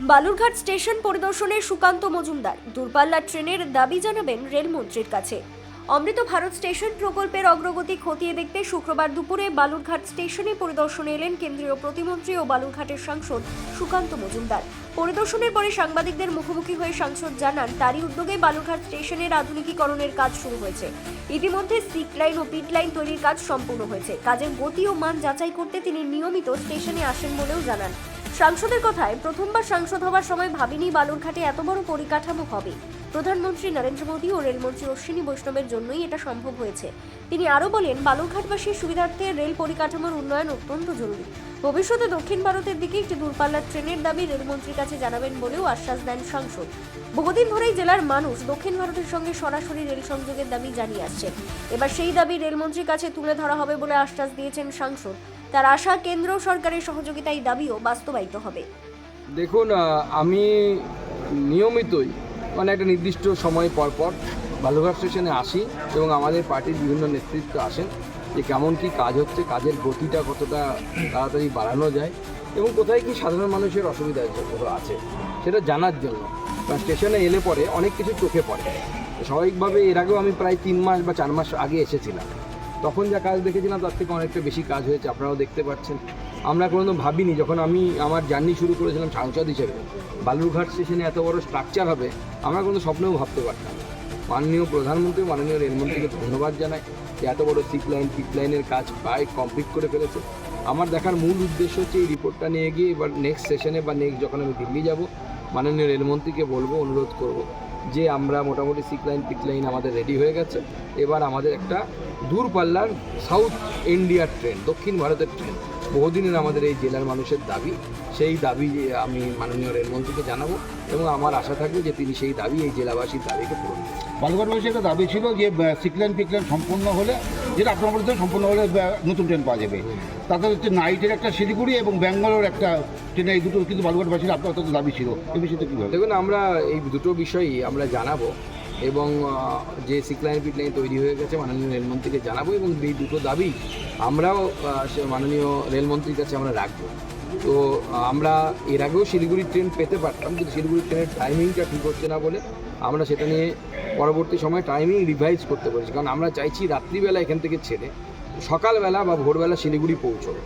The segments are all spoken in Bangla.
বালুরঘাট স্টেশন পরিদর্শনে সুকান্ত মজুমদার। দূরপাল্লার ট্রেনের দাবি জানাবেন রেলমন্ত্রীর কাছে। অমৃত ভারত স্টেশন প্রকল্পের অগ্রগতি খতিয়ে দেখতে শুক্রবার দুপুরে বালুরঘাট স্টেশনে পরিদর্শনে এলেন কেন্দ্রীয় প্রতিমন্ত্রী ও বালুরঘাটের সাংসদ সুকান্ত মজুমদার। পরিদর্শনের পরে সাংবাদিকদের মুখোমুখি হয়ে সাংসদ জানান, তারই উদ্যোগে বালুরঘাট স্টেশনের আধুনিকীকরণের কাজ শুরু হয়েছে। ইতিমধ্যে সিক লাইন ও পিট লাইন তৈরির কাজ সম্পূর্ণ হয়েছে। কাজের গতি ও মান যাচাই করতে তিনি নিয়মিত স্টেশনে আসেন বলেও জানান। সাংসদের কথায় প্রথমবার সাংসদ হওয়ার সময় ভাবিনি বালুরঘাটে এত বড় পরিকাঠামো হবে। প্রধানমন্ত্রী নরেন্দ্র মোদী ও রেলমন্ত্রী অশ্বিনী বৈষ্ণবের জন্যই এটা সম্ভব হয়েছে। তিনি আরও বলেন, বালুরঘাটবাসীর সুবিধার্থে রেল পরিকাঠামোর উন্নয়ন অত্যন্ত জরুরি। ভবিষ্যতে দক্ষিণ ভারতের দিকে একটি দূরপাল্লার ট্রেনের দাবি রেলমন্ত্রীর কাছে জানাবেন বলেও আশ্বাস দেন সাংসদ। বহুদিন ধরেই জেলার মানুষ দক্ষিণ ভারতের সঙ্গে সরাসরি রেল সংযোগের দাবি জানিয়ে আসছে এবার সেই দাবি রেলমন্ত্রীর কাছে তুলে ধরা হবে বলে আশ্বাস দিয়েছেন সাংসদ। তার আশা কেন্দ্র সরকারের সহযোগিতায় দাবিও বাস্তবায়িত হবে। দেখুন আমি নিয়মিতই মানে একটা নির্দিষ্ট সময় পর পর বালুঘাট স্টেশনে আসি এবং আমাদের পার্টির বিভিন্ন নেতৃত্ব আসেন যে কেমন কি কাজ হচ্ছে, কাজের গতিটা কতটা তাড়াতাড়ি বাড়ানো যায় এবং কোথায় কি সাধারণ মানুষের অসুবিধা আছে, সেটা জানার জন্য। কারণ স্টেশনে এলে পরে অনেক কিছু চোখে পড়ে। স্বাভাবিকভাবে এর আগেও আমি প্রায় তিন মাস বা চার মাস আগে এসেছিলাম। তখন যা কাজ দেখেছিলাম, তার থেকে অনেকটা বেশি কাজ হয়েছে, আপনারাও দেখতে পাচ্ছেন। আমরা কোনো ভাবিনি, যখন আমি আমার জার্নি শুরু করেছিলাম সাংসদ হিসেবে, বালুরঘাট স্টেশনে এত বড় স্ট্রাকচার হবে, আমরা কোনো স্বপ্নেও ভাবতে পারতাম মাননীয় প্রধানমন্ত্রী, মাননীয় রেলমন্ত্রীকে ধন্যবাদ জানাই, যে এত বড় সিক লাইন পিক লাইনের কাজ প্রায় কমপ্লিট করে ফেলেছে। আমার দেখার মূল উদ্দেশ্য হচ্ছে এই রিপোর্টটা নিয়ে গিয়ে, এবার নেক্সট সেশনে বা নেক্সট যখন আমি দিল্লি যাব, মাননীয় রেলমন্ত্রীকে বলব, অনুরোধ করব। যে আমরা মোটামুটি সিক লাইন, পিক লাইন আমাদের রেডি হয়ে গেছে। এবার আমাদের একটা দূরপাল্লার সাউথ ইন্ডিয়ার ট্রেন দক্ষিণ ভারতের ট্রেন বহুদিনের আমাদের এই জেলার মানুষের দাবি সেই দাবি আমি মাননীয় রেলমন্ত্রীকে জানাব এবং আমার আশা থাকবে যে তিনি সেই দাবি এই জেলাবাসীর দাবিকে পূরণ করবেন। বালুঘাটবাসীর একটা দাবি ছিল যে সিকলেন পিকলেন সম্পূর্ণ হলে যেটা আপনার বলতে সম্পূর্ণ হলে নতুন ট্রেন পাওয়া যাবে। তাদের হচ্ছে নাইটের একটা শিলিগুড়ি এবং ব্যাঙ্গালোর একটা ট্রেন এই দুটো কিন্তু বালুঘাটবাসীর আপনার দাবি ছিল। এই বিষয়টা কীভাবে দেখুন আমরা এই দুটো বিষয়ই আমরা জানাব। এবং যে সিক লাইন পিট লাইন তৈরি হয়ে গেছে, মাননীয় রেলমন্ত্রীকে জানাব এবং এই দুটো দাবি আমরাও সে মাননীয় রেলমন্ত্রীর কাছে আমরা রাখব। তো, আমরা এর আগেও শিলিগুড়ির ট্রেন পেতে পারতাম, কিন্তু শিলিগুড়ির ট্রেনের টাইমিংটা ঠিক হচ্ছে না বলে আমরা সেটা নিয়ে পরবর্তী সময় টাইমিং রিভাইজ করতে পেরেছি। কারণ আমরা চাইছি রাত্রিবেলা এখান থেকে ছেড়ে সকালবেলা বা ভোরবেলা শিলিগুড়ি পৌঁছবো।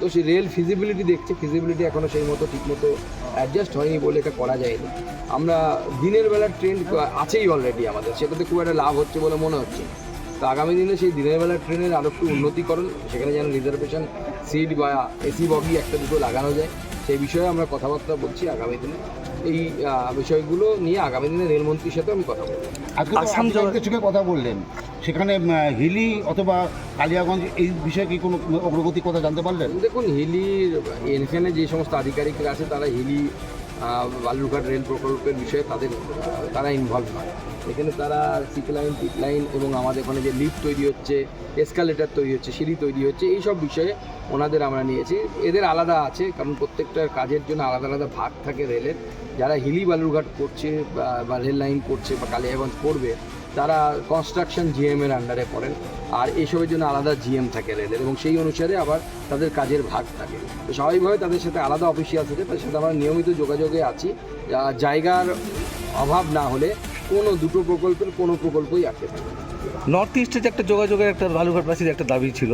তো সে রেল ফিজিবিলিটি দেখছে ফিজিবিলিটি এখনও সেই মতো ঠিকমতো অ্যাডজাস্ট হয়নি বলে এটা করা যায়নি। আমরা দিনের বেলার ট্রেন আছেই অলরেডি আমাদের। সেটাতে খুব একটা লাভ হচ্ছে বলে মনে হচ্ছে তো আগামী দিনে সেই দিনের বেলার ট্রেনের আরও একটু উন্নতিকরণ সেখানে যেন রিজার্ভেশন সিট বা এসি বগি একটা দুটো লাগানো যায় সেই বিষয়ে আমরা কথাবার্তা বলছি আগামী দিনে। এই বিষয়গুলো নিয়ে আগামী দিনে রেলমন্ত্রীর সাথে আমি কথা বলব। আজকে তো আধিকারিকদের কথা বললেন। সেখানে হিলি অথবা কালিয়াগঞ্জ এই বিষয়ে কি কোনো অগ্রগতি কথা জানতে পারলেন? দেখুন হিলির এখানে যে সমস্ত আধিকারিকরা আছে তারা হিলি বালুরঘাট রেল প্রকল্পের বিষয়ে তাদের তারা ইনভলভ হয়। এখানে তারা সিক লাইন পিক লাইন এবং আমাদের ওখানে যে লিফট তৈরি হচ্ছে এসকালেটার তৈরি হচ্ছে, সিঁড়ি তৈরি হচ্ছে এই সব বিষয়ে ওনাদের আমরা নিয়েছি। এদের আলাদা আছে, কারণ প্রত্যেকটা কাজের জন্য আলাদা আলাদা ভাগ থাকে রেলের। যারা হিলি বালুরঘাট করছে বা রেল লাইন করছে বা কালিয়াগঞ্জ করবে তারা কনস্ট্রাকশন জিএম এর আন্ডারে পড়েন আর এইসবের জন্য আলাদা জিএম থাকে রেলের এবং সেই অনুসারে আবার তাদের কাজের ভাগ থাকে। তো স্বাভাবিকভাবে তাদের সাথে আলাদা অফিসিয়াল থাকে তাদের সাথে আমরা নিয়মিত যোগাযোগে আছি। জায়গার অভাব না হলে কোনো দুটো প্রকল্পের কোনো প্রকল্পই আটকে থাকে না। নর্থ ইস্টে যে একটা যোগাযোগের একটা বালুঘাটবাসীর একটা দাবি ছিল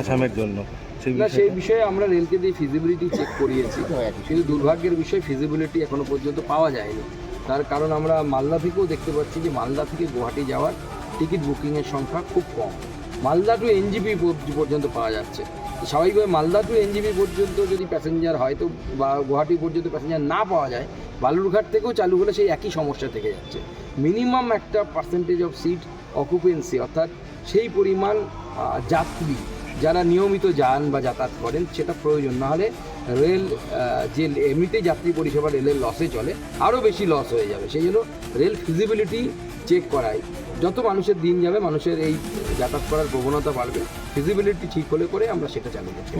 আসামের জন্য সেই না সেই বিষয়ে বিষয়ে আমরা রেলকে দিয়ে ফিজিবিলিটি চেক করিয়েছি। কিন্তু দুর্ভাগ্যের বিষয়ে ফিজিবিলিটি এখনও পর্যন্ত পাওয়া যায়নি। তার কারণ আমরা মালদা থেকেও দেখতে পাচ্ছি যে মালদা থেকে গুয়াহাটি যাওয়ার টিকিট বুকিংয়ের সংখ্যা খুব কম। মালদা টু এনজিপি পর্যন্ত পাওয়া যাচ্ছে। স্বাভাবিকভাবে মালদা টু এনজিপি পর্যন্ত যদি প্যাসেঞ্জার হয় তো বা গুয়াহাটি পর্যন্ত প্যাসেঞ্জার না পাওয়া যায়, বালুরঘাট থেকেও চালু হলে সেই একই সমস্যা থেকে যাচ্ছে। মিনিমাম একটা পার্সেন্টেজ অফ সিট অকুপেন্সি অর্থাৎ সেই পরিমাণ যাত্রী যারা নিয়মিত যান বা যাতায়াত করেন সেটা প্রয়োজন। না হলে রেল যে এমনিতেই যাত্রী পরিষেবা রেলের লসে চলে, আরও বেশি লস হয়ে যাবে। সেই জন্য রেল ফিজিবিলিটি চেক করায় যত মানুষের দিন যাবে, মানুষের এই যাতায়াত করার প্রবণতা বাড়বে। ফিজিবিলিটি ঠিক হলে করে আমরা সেটা চালু করছি।